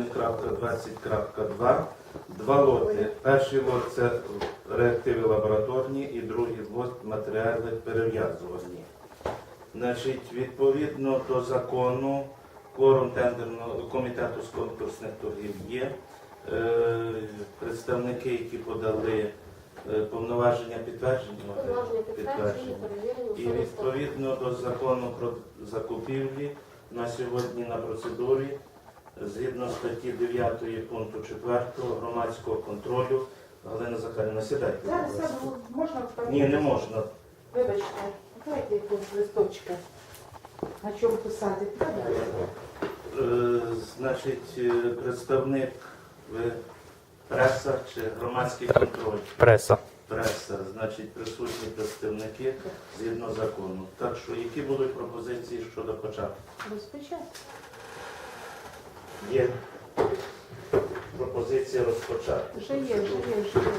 20.2. Два лоти. Перший лот це реактиви лабораторні і другий лот матеріали перев'язувальні. Значить, відповідно до закону, кворум тендерного комітету з конкурсних торгів є. Е, Представники, які подали е, повноваження підтвердження, Повноваження підтверджені, перевірені, і відповідно до закону про закупівлі на сьогодні на процедурі, згідно статті 9 пункту 4 громадського контролю, Галина Захарівна, сідайте. будь Зараз ласка. все можна Ні, не можна. Вибачте, давайте якусь листочка. На чому писати? Е, Значить, е, представник ви преса чи громадський контроль? Преса. Преса, значить, присутні представники згідно закону. Так що, які будуть пропозиції щодо початку? Розпочати. Є пропозиція розпочати. Вже є, вже є, вже є.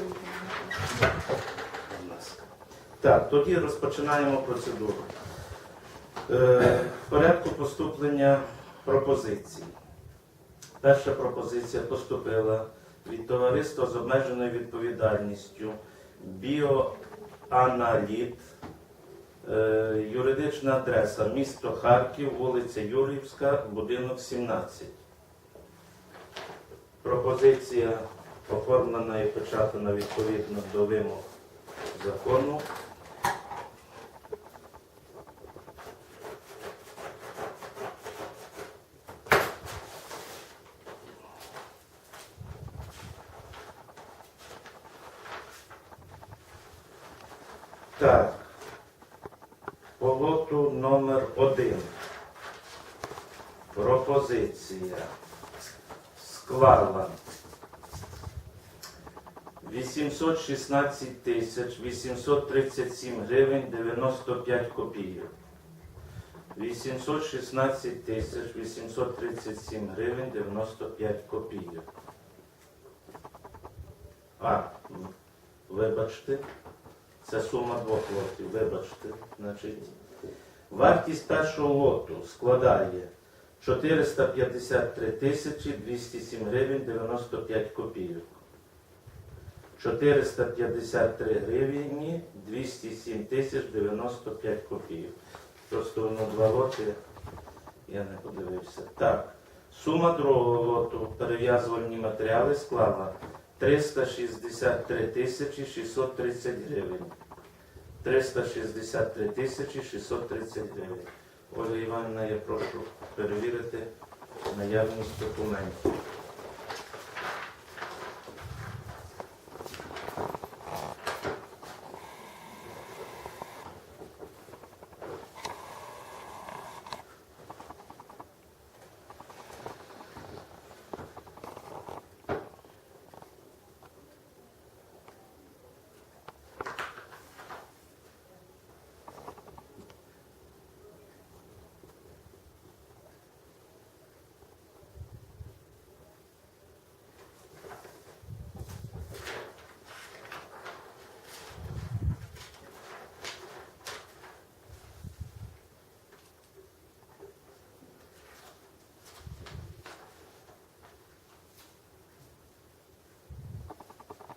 Будь ласка. Так, тоді розпочинаємо процедуру. Е, в порядку поступлення пропозицій. Перша пропозиція поступила від товариства з обмеженою відповідальністю Біоаналіт, е, юридична адреса місто Харків, вулиця Юрівська, будинок 17. Пропозиція оформлена і печатана відповідно до вимог закону. Так. По лоту номер один. Пропозиція склала 816 тисяч 837 гривень 95 копійок. 816 тисяч 837 гривень 95 копійок. А, вибачте, це сума двох лотів, вибачте. Значить, вартість першого лоту складає 453 тисячі 207 гривень 95 копійок. 453 гривні 207 тисяч 95 копійок. Просто воно два лоти, я не подивився. Так, сума другого лоту перев'язувальні матеріали склала 363 тисячі 630 гривень. 363 тисячі 630 гривень. Ольга Івановна, я прошу перевірити наявність документів.